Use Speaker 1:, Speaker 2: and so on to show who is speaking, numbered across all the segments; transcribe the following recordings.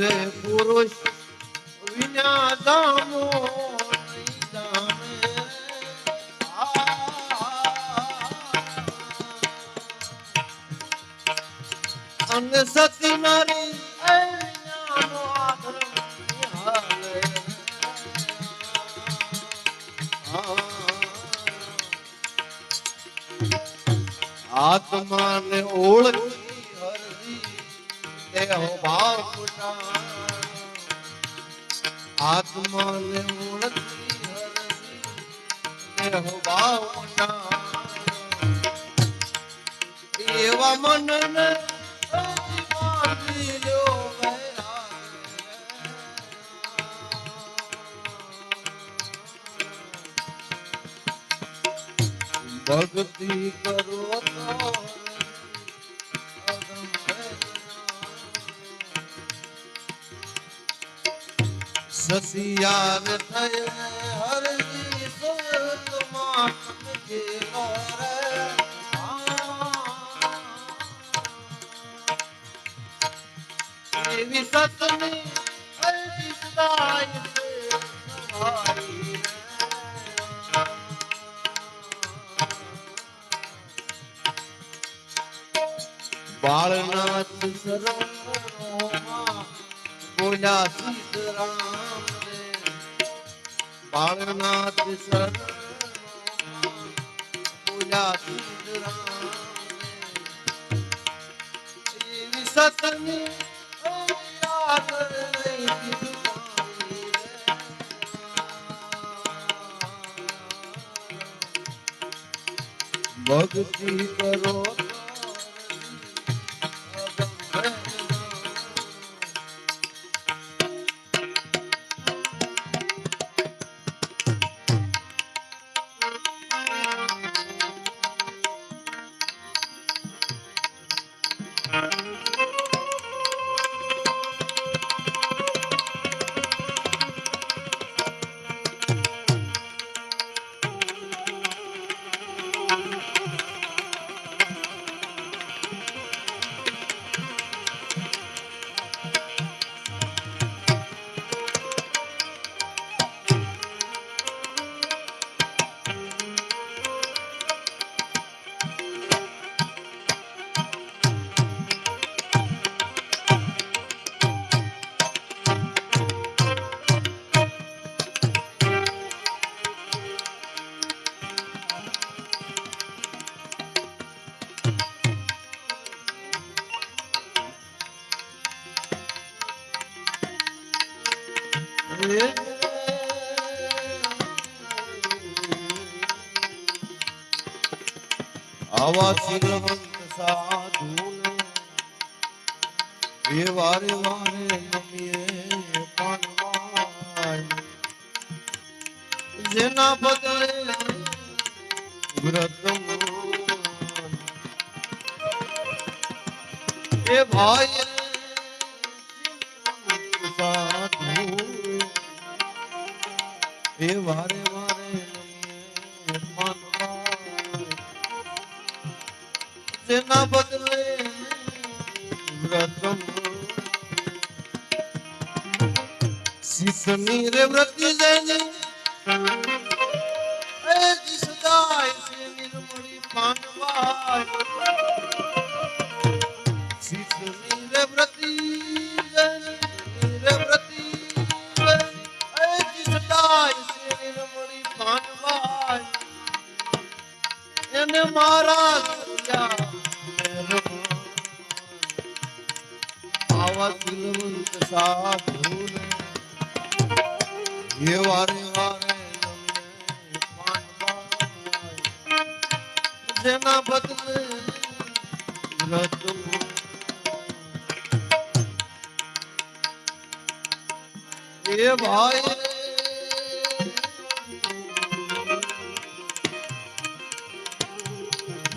Speaker 1: રે પુરુષ વિના દામો. અને સતી. આ. આત્માને ઓળખી આત્માને સસિયાર થયે હરજી કેલો રે એવી સતની હરજી સદાય સે સવાઈ બાળનાથ સરો બોલ્યા સીતરામ બાળનાથ શરણોમાં બોલ્યા સીતરામ રે એવી સતની. ભક્તિ કરો આવા શીલવંત સાધુ. એ વારે વારે જેના બદલે વ્રત એ ભાઈ સાધુ. એ વારે જેના બદલે વ્રતમ. શીશની રે વ્રતિ જેની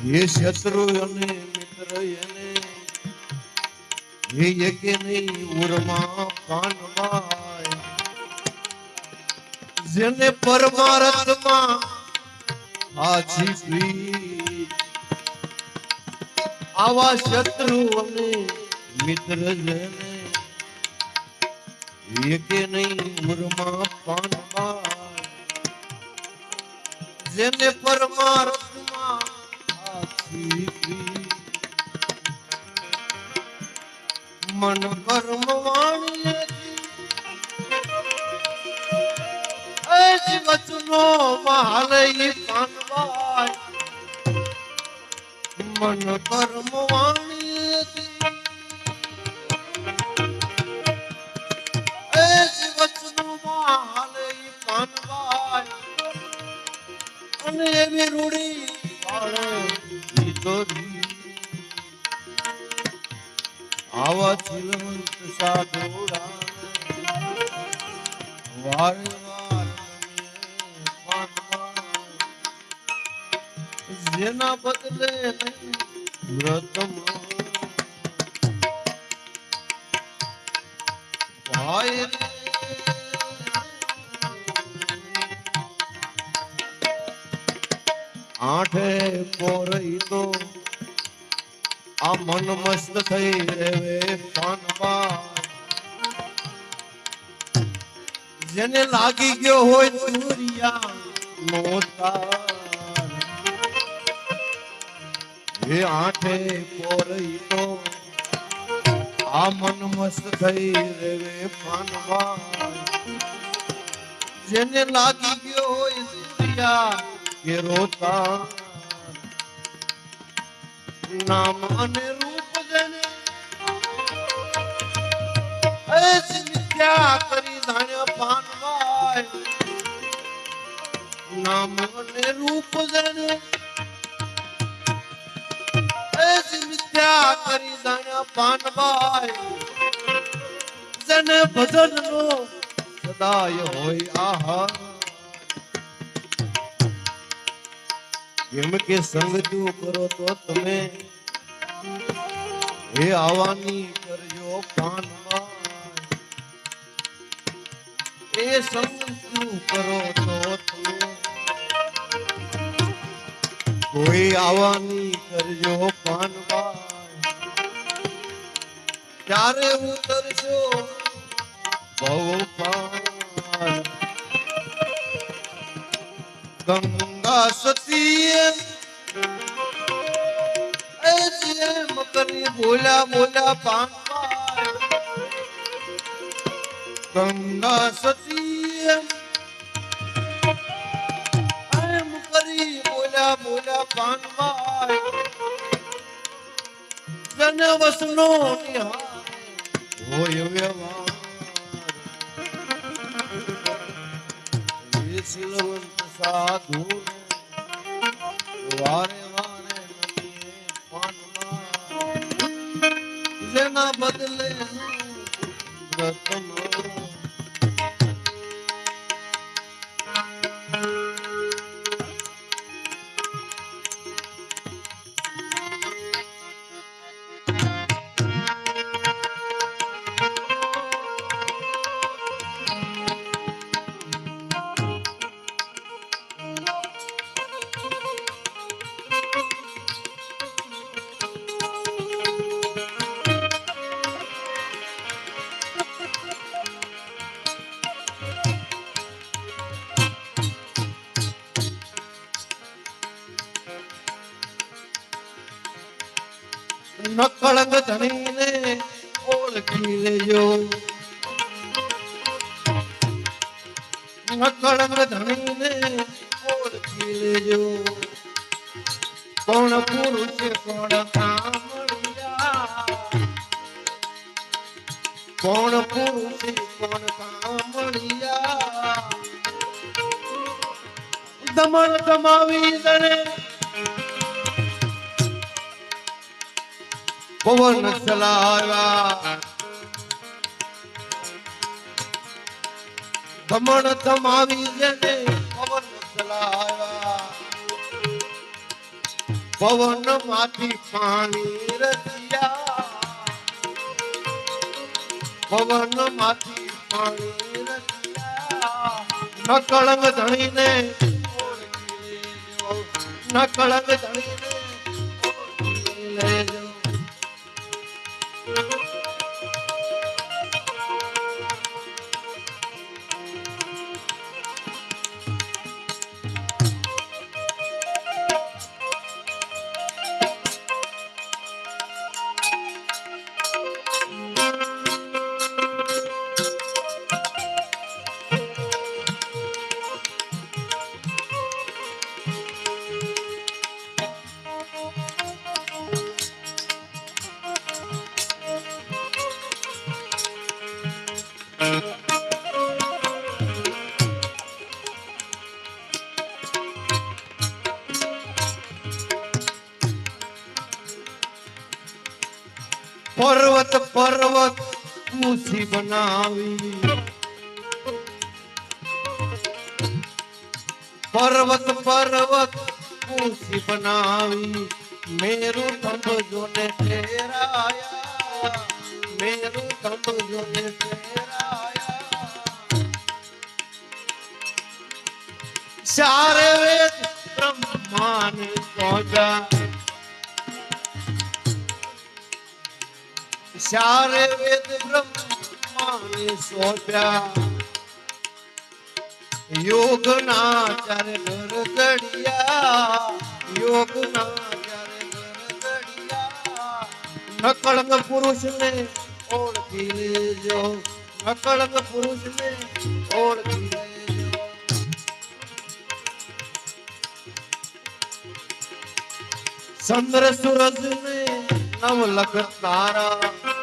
Speaker 1: એ શત્રુ અને મિત્ર એને એ એકે નહીં ઉરમાં કાનવાય જેને પરમારથમાં આજી પ્રી આવા શત્રુ અને મિત્ર જેને, એકે નહીં ઉરમાં પાનવા જેને પ્રીત. મન કર્મ વાણીએથી વચનો મહાલય પાનવાય. મન કર્મ વાણીએથી એ જીવતનો મહાલય પાનવાય. અને એવી રૂડી પાડે. ભીતરી. આવા શીલવંત સાધુડા વારે વાર. જેના બદલે વ્રતમાં ભાઈ મન મસ્ત થઈ પાનવા જેને લાગી ગયો હોય નો તાર હે આઠે પોરઈ તો આ મન મસ્ત થઈ રેવે પાનવા જેને લાગી ગયો હોય ચૂરિયા, કે રોતા નામ અને રૂપ જને એ કરી જાણ્યા પાનવાય નામ અને રૂપ જને કરી સદાય હોય આહાર. કે સંગ કરો તો તમે હે આવાની કરજો પાનમાં એ જો કરો તો કોઈ આવાની કરજો પાનવા ક્યારે ઉતરજો બહુ પાન ગંગા સતી જેમ કરી બોલ્યા બોલ્યા પાનવાય ગંગા સતી એમ કરી બોલ્યા બોલ્યા પાનવાય જન વસનો શીલવંત સાધુ વારે ધણીને ઓળખી લેજો. નકળંગ ધણીને ઓળખી લેજો. કોણ પુરુષ, કોણ કામળિયા? કોણ પુરુષ, કોણ કામળિયા? દમણ કમાવી દણે પવન ચલાવ્યા. દમણ દમાવી જેને પવન ચલાવ્યા. પવનમાંથી પાણી રચ્યા. પવનમાંથી પાણી રચ્યા. નકળંગ ધણીને નકળંગ ધણીને પર્વત ઊંચી બનાવી. પર્વત પર્વત ઊંચી બનાવી. મેરુ થંભ જોને ઠેરાયા મેરુ થંભ જોને ઠેરાયા ચારે વેદ બ્રહ્માને સોજા ચારે વેદ બ્રહ્માને સોંપ્યા યોગ ના ચારે ગરગડિયા યોગ ના ચારે ગરગડિયા નકળંગ પુરુષ ને ઓળખી લેજો. નકળંગ પુરુષ ને ઓળખી ચંદ્ર સૂરજ ને નવલખ તારા.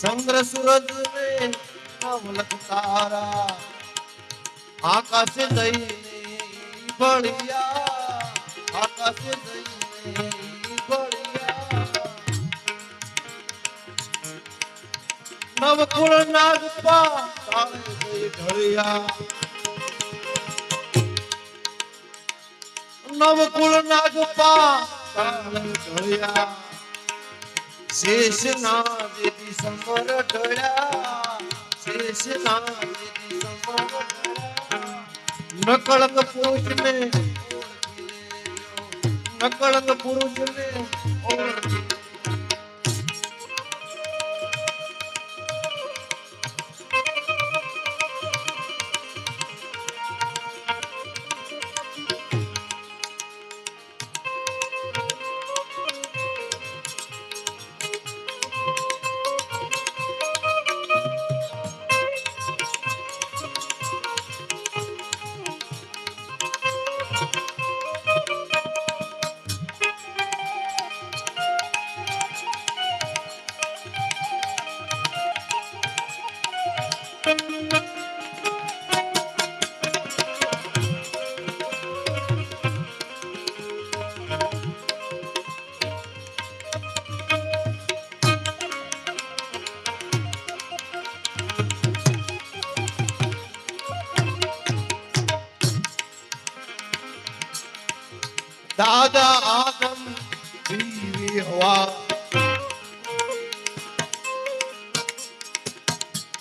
Speaker 1: ચંદ્ર સૂરજ ને નવલખ તારા આકાશે જઈને બળિયા આકાશે જઈને નવકુળ નાગપા તારે જઈ ઢળિયા નવકુળ નાગપા તાળે ઢળિયા શેષ ના દેદી સમર ઢળ્યા, શેષ ના દેદી સમર નકળંગ પુરુષ ને નકળંગ પુરુષ ને ઓળખી હવા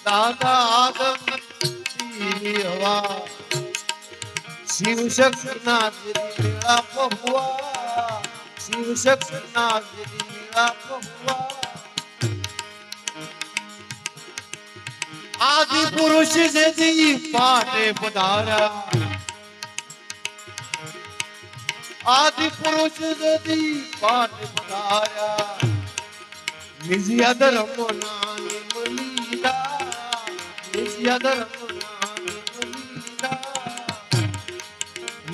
Speaker 1: દાદા આદમ હવા શિવ શક્તિનાથ મેળા પહુઆ શિવ શક્તિનાથ મેળા પહુઆ આદિ પુરુષ જેથી પાટે પધાર્યા આદિ પુરુષ જેથી પાટ પધાર્યા નિજી ધર્મ નાની મલીલા નિજ્યા ધર્મ નાની મલીલા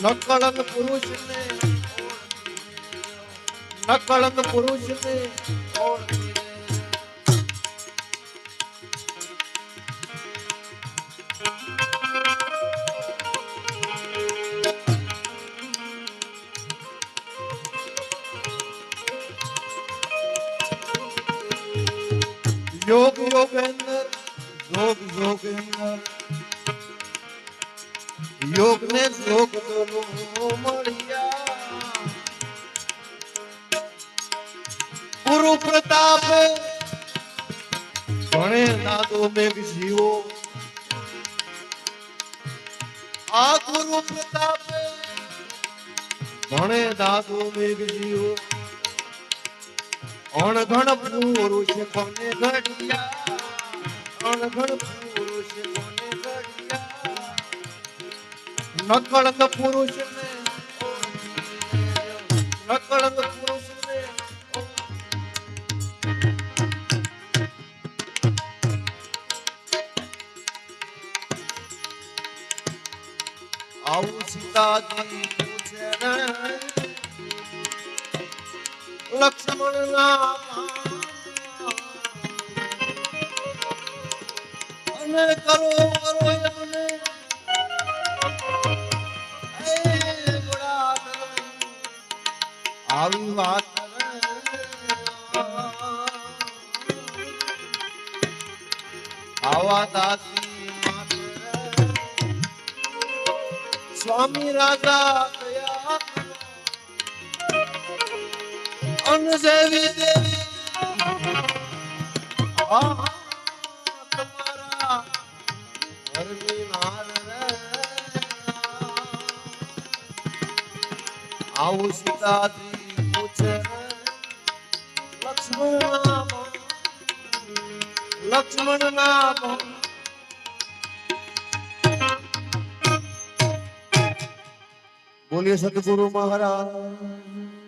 Speaker 1: નકળંગ પુરુષ ને નકળંગ પુરુષ ને ગુરુ પ્રતાપ ભણે નાદો મેઘ જીવો. આ ગુરુ પ્રતાપ ભણે દાદો મેઘ જીવો. અણઘણ છે કોને ઘડિયા. અણઘણ નકળંગ પુરુષ નકળંગ પુરુષ આવું સીતાજી પૂછે લક્ષ્મણ ના અને કરો કરો આવી વાત આવા દાસી સ્વામી રાધા અનસેવી દેવી આવું સુતાજી લક્ષ્મણ નામ. બોલીએ સદગુરુ મહારાજ.